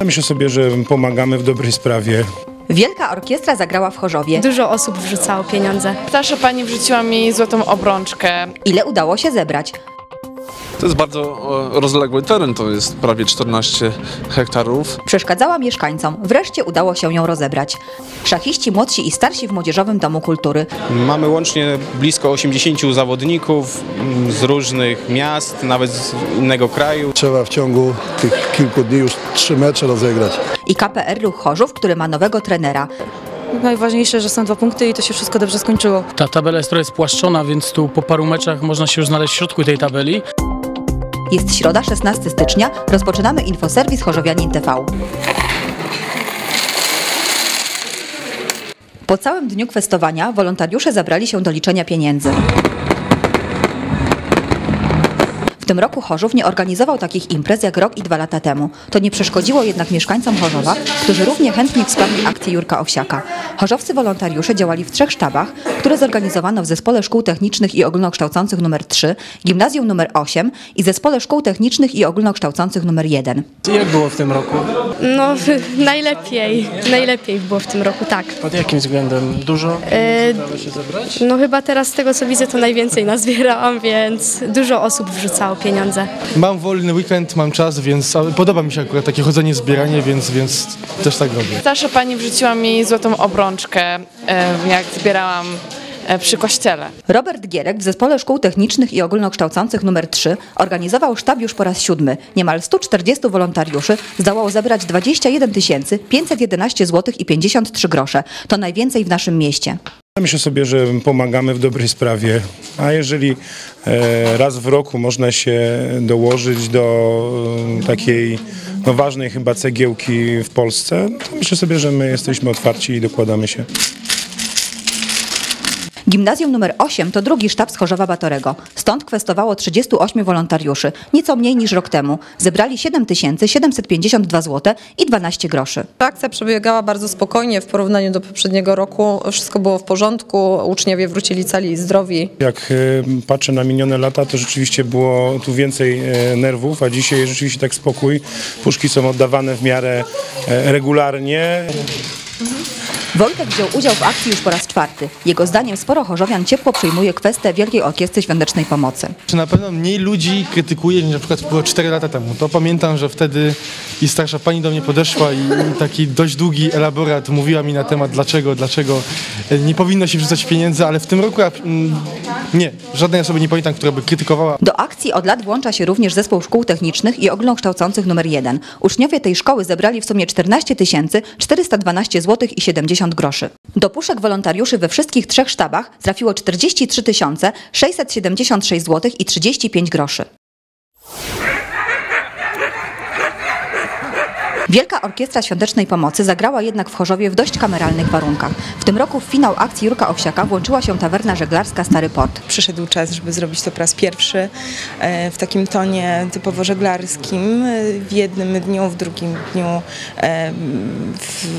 Myślę sobie, że pomagamy w dobrej sprawie. Wielka orkiestra zagrała w Chorzowie. Dużo osób wrzucało pieniądze. Starsza pani wrzuciła mi złotą obrączkę. Ile udało się zebrać? To jest bardzo rozległy teren, to jest prawie 14 hektarów. Przeszkadzała mieszkańcom. Wreszcie udało się ją rozebrać. Szachiści młodsi i starsi w Młodzieżowym Domu Kultury. Mamy łącznie blisko 80 zawodników mm, z różnych miast, nawet z innego kraju. Trzeba w ciągu tych kilku dni już trzy mecze rozegrać. I KPR Ruch Chorzów, który ma nowego trenera. Najważniejsze, że są dwa punkty i to się wszystko dobrze skończyło. Ta tabela jest trochę spłaszczona, więc tu po paru meczach można się już znaleźć w środku tej tabeli. Jest środa, 16 stycznia. Rozpoczynamy infoserwis Chorzowianin TV. Po całym dniu kwestowania wolontariusze zabrali się do liczenia pieniędzy. W tym roku Chorzów nie organizował takich imprez jak rok i dwa lata temu. To nie przeszkodziło jednak mieszkańcom Chorzowa, którzy równie chętnie wsparli akcję Jurka Owsiaka. Chorzowscy wolontariusze działali w trzech sztabach, które zorganizowano w Zespole Szkół Technicznych i Ogólnokształcących nr 3, Gimnazjum nr 8 i Zespole Szkół Technicznych i Ogólnokształcących nr 1. Jak było w tym roku? No, najlepiej. Najlepiej było w tym roku, tak. Pod jakim względem? Dużo E, udało się zebrać? no chyba teraz z tego co widzę to najwięcej nazbierałam, więc dużo osób wrzucało pieniądze. Mam wolny weekend, mam czas, więc podoba mi się akurat takie chodzenie, zbieranie, więc, więc też tak robię. Starsza pani wrzuciła mi złotą obrączkę, jak zbierałam e, przy kościele. Robert Gierek w Zespole Szkół Technicznych i Ogólnokształcących nr 3 organizował sztab już po raz siódmy. Niemal 140 wolontariuszy zdołało zebrać 21 511 zł i 53 grosze. To najwięcej w naszym mieście. Myślę sobie, że pomagamy w dobrej sprawie, a jeżeli e, raz w roku można się dołożyć do e, takiej no, ważnej chyba cegiełki w Polsce, to myślę sobie, że my jesteśmy otwarci i dokładamy się. Gimnazjum nr 8 to drugi sztab z Chorzowa Batorego. Stąd kwestowało 38 wolontariuszy, nieco mniej niż rok temu. Zebrali 7 752 zł i 12 groszy. Akcja przebiegała bardzo spokojnie w porównaniu do poprzedniego roku. Wszystko było w porządku, uczniowie wrócili cali i zdrowi. Jak e, patrzę na minione lata, to rzeczywiście było tu więcej e, nerwów, a dzisiaj rzeczywiście tak spokój. Puszki są oddawane w miarę e, regularnie. Wojtek wziął udział w akcji już po raz czwarty. Jego zdaniem sporo chorzowian ciepło przyjmuje kwestię Wielkiej Orkiestry Świątecznej Pomocy. Czy na pewno mniej ludzi krytykuje niż na przykład było 4 lata temu? To pamiętam, że wtedy i starsza pani do mnie podeszła i, taki dość długi elaborat mówiła mi na temat dlaczego, dlaczego e, nie powinno się wrzucać pieniędzy, ale w tym roku ja, mm, nie, żadnej osoby nie pamiętam, która by krytykowała Do akcji od lat włącza się również Zespół Szkół Technicznych i Ogólnokształcących nr 1. Uczniowie tej szkoły zebrali w sumie 14 412 zł i 70 groszy. Do puszek wolontariuszy we wszystkich trzech sztabach trafiło 43 676 zł i 35 groszy. Wielka Orkiestra Świątecznej Pomocy zagrała jednak w Chorzowie w dość kameralnych warunkach. W tym roku w finał akcji Jurka Owsiaka włączyła się tawerna żeglarska Stary Port. przyszedł czas, żeby zrobić to po raz pierwszy e, w takim tonie typowo żeglarskim, w jednym dniu, w drugim dniu e,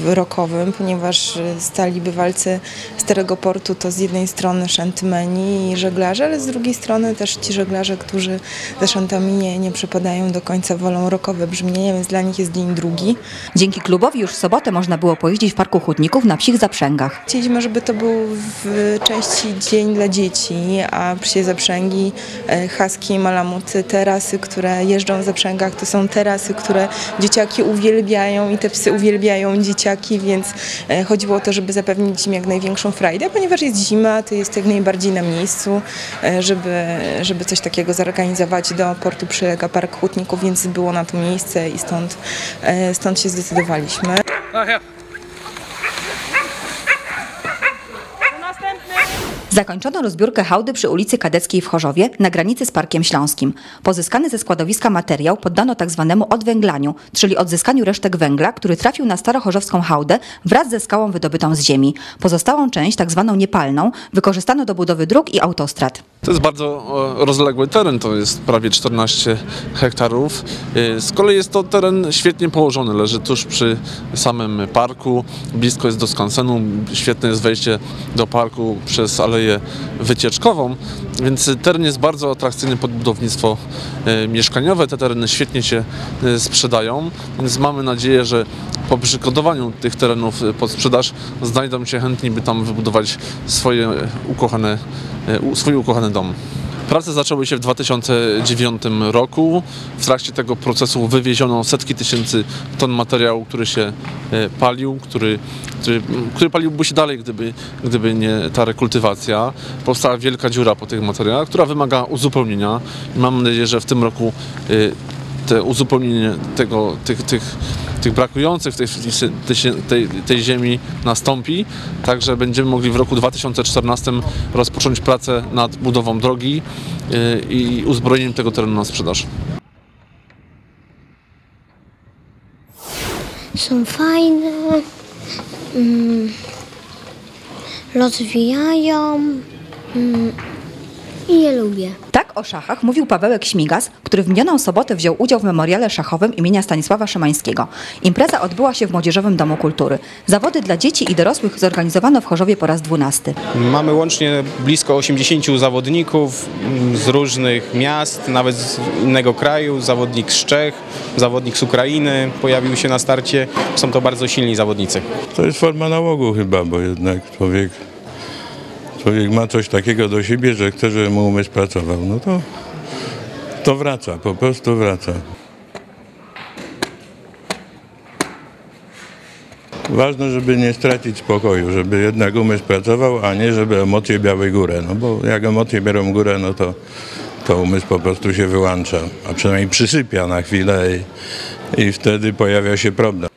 rokowym, ponieważ stali bywalcy Starego Portu to z jednej strony szantymeni i żeglarze, ale z drugiej strony też ci żeglarze, którzy za szantami nie, nie przypadają do końca, wolą rokowe brzmienie, więc dla nich jest dzień drugi. Dzięki klubowi już w sobotę można było pojeździć w Parku Hutników na psich zaprzęgach. Chcieliśmy, żeby to był w części dzień dla dzieci, a psie zaprzęgi, e, husky, malamuty, te rasy, które jeżdżą w zaprzęgach, to są te rasy, które dzieciaki uwielbiają i te psy uwielbiają dzieciaki, więc e, chodziło o to, żeby zapewnić im jak największą frajdę, ponieważ jest zima, to jest jak najbardziej na miejscu, e, żeby, żeby coś takiego zorganizować. Do portu przylega Park Hutników, więc było na to miejsce i stąd, stąd się zdecydowaliśmy. Zakończono rozbiórkę hałdy przy ulicy Kadeckiej w Chorzowie na granicy z Parkiem Śląskim. Pozyskany ze składowiska materiał poddano tzw. odwęglaniu, czyli odzyskaniu resztek węgla, który trafił na starochorzowską hałdę wraz ze skałą wydobytą z ziemi. Pozostałą część, tzw. niepalną, wykorzystano do budowy dróg i autostrad. To jest bardzo rozległy teren, to jest prawie 14 hektarów. E, Z kolei jest to teren świetnie położony, leży tuż przy samym parku, blisko jest do skansenu, świetne jest wejście do parku przez aleję wycieczkową. Więc teren jest bardzo atrakcyjny pod budownictwo e, mieszkaniowe. Te tereny świetnie się e, sprzedają, więc mamy nadzieję, że po przygotowaniu tych terenów pod sprzedaż znajdą się chętni, by tam wybudować swoje ukochane, swój ukochany dom. Prace zaczęły się w 2009 roku. W trakcie tego procesu wywieziono setki tysięcy ton materiału, który się e, palił, który, który, który paliłby się dalej, gdyby, gdyby nie ta rekultywacja. Powstała wielka dziura po tych materiałach, która wymaga uzupełnienia. Mam nadzieję, że w tym roku e, te uzupełnienie tego, tych, tych, tych brakujących w tej, tej, tej, ziemi nastąpi, także będziemy mogli w roku 2014 rozpocząć pracę nad budową drogi y, i uzbrojeniem tego terenu na sprzedaż. Są fajne, mm, rozwijają mm, i je lubię. Tak o szachach mówił Pawełek Śmigas, który w minioną sobotę wziął udział w memoriale szachowym imienia Stanisława Szymańskiego. Impreza odbyła się w Młodzieżowym Domu Kultury. Zawody dla dzieci i dorosłych zorganizowano w Chorzowie po raz dwunasty. Mamy łącznie blisko 80 zawodników z różnych miast, nawet z innego kraju, zawodnik z Czech, zawodnik z Ukrainy pojawił się na starcie. Są to bardzo silni zawodnicy. To jest forma nałogu chyba, bo jednak człowiek, człowiek ma coś takiego do siebie, że chce, żeby mu umysł pracował. No to, to wraca, po prostu wraca. Ważne, żeby nie stracić spokoju, żeby jednak umysł pracował, a nie żeby emocje miały górę. No bo jak emocje biorą górę, no to, to umysł po prostu się wyłącza, a przynajmniej przysypia na chwilę i, i wtedy pojawia się problem.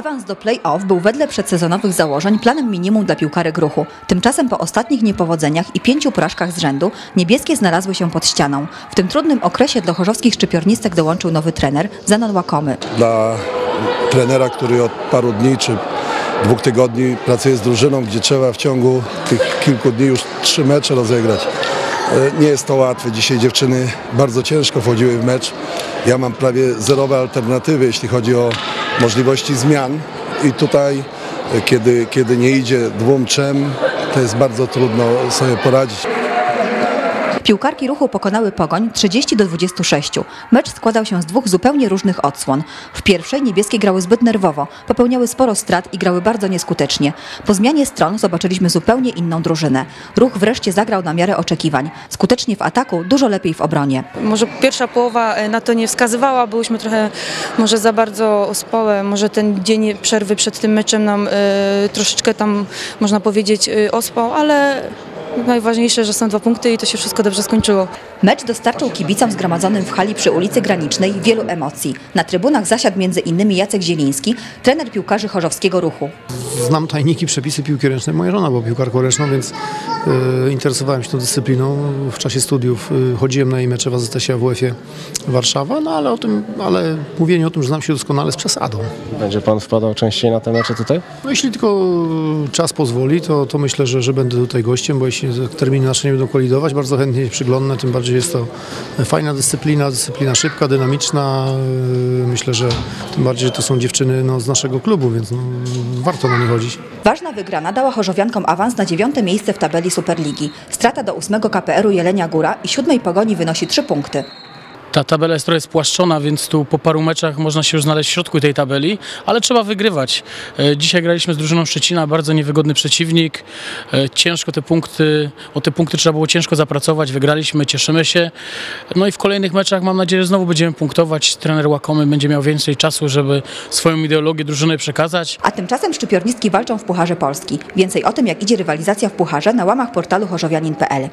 Awans do play-off był wedle przedsezonowych założeń planem minimum dla piłkarek ruchu. Tymczasem po ostatnich niepowodzeniach i pięciu porażkach z rzędu niebieskie znalazły się pod ścianą. W tym trudnym okresie do chorzowskich szczypiornistek dołączył nowy trener, Zenon Łakomy. Dla trenera, który od paru dni czy dwóch tygodni pracuje z drużyną, gdzie trzeba w ciągu tych kilku dni już trzy mecze rozegrać. E, Nie jest to łatwe. Dzisiaj dziewczyny bardzo ciężko wchodziły w mecz. Ja mam prawie zerowe alternatywy, jeśli chodzi o możliwości zmian. I tutaj, kiedy, kiedy nie idzie dwóm, trzem, to jest bardzo trudno sobie poradzić. Piłkarki ruchu pokonały Pogoń 30 do 26. Mecz składał się z dwóch zupełnie różnych odsłon. W pierwszej niebieskie grały zbyt nerwowo, popełniały sporo strat i grały bardzo nieskutecznie. Po zmianie stron zobaczyliśmy zupełnie inną drużynę. Ruch wreszcie zagrał na miarę oczekiwań. Skutecznie w ataku, dużo lepiej w obronie. Może pierwsza połowa e, na to nie wskazywała, byłyśmy trochę może za bardzo ospałe, może ten dzień przerwy przed tym meczem nam e, troszeczkę tam można powiedzieć e, ospał, ale najważniejsze, że są dwa punkty i to się wszystko dobrze skończyło. Mecz dostarczył kibicom zgromadzonym w hali przy ulicy Granicznej wielu emocji. Na trybunach zasiadł innymi Jacek Zieliński, trener piłkarzy chorzowskiego ruchu. Znam tajniki, przepisy piłki ręcznej. Moja żona była piłkarką ręczną, więc e, interesowałem się tą dyscypliną. W czasie studiów e, chodziłem na jej mecze w AZS-ie AWF-ie Warszawa, no ale o tym, ale mówienie o tym, że znam się doskonale z przesadą. Będzie pan wpadał częściej na te mecze tutaj? No jeśli tylko czas pozwoli, to, to myślę, że, że będę tutaj gościem, bo jeśli terminy nasze nie będą kolidować, bardzo chętnie się przyglądnę, tym bardziej jest to fajna dyscyplina, dyscyplina szybka, dynamiczna. E, Myślę, że tym bardziej, że to są dziewczyny no, z naszego klubu, więc no, warto na nie Ważna wygrana dała chorzowiankom awans na dziewiąte miejsce w tabeli Superligi. Strata do ósmego KPR-u Jelenia Góra i siódmej Pogoni wynosi trzy punkty. Ta tabela jest trochę spłaszczona, więc tu po paru meczach można się już znaleźć w środku tej tabeli, ale trzeba wygrywać. E, Dzisiaj graliśmy z drużyną Szczecina, bardzo niewygodny przeciwnik. E, Ciężko te punkty, o te punkty trzeba było ciężko zapracować, wygraliśmy, cieszymy się. No i w kolejnych meczach mam nadzieję, że znowu będziemy punktować. Trener Łakomy będzie miał więcej czasu, żeby swoją ideologię drużyny przekazać. A tymczasem szczypiornistki walczą w Pucharze Polski. Więcej o tym, jak idzie rywalizacja w Pucharze na łamach portalu chorzowianin.pl.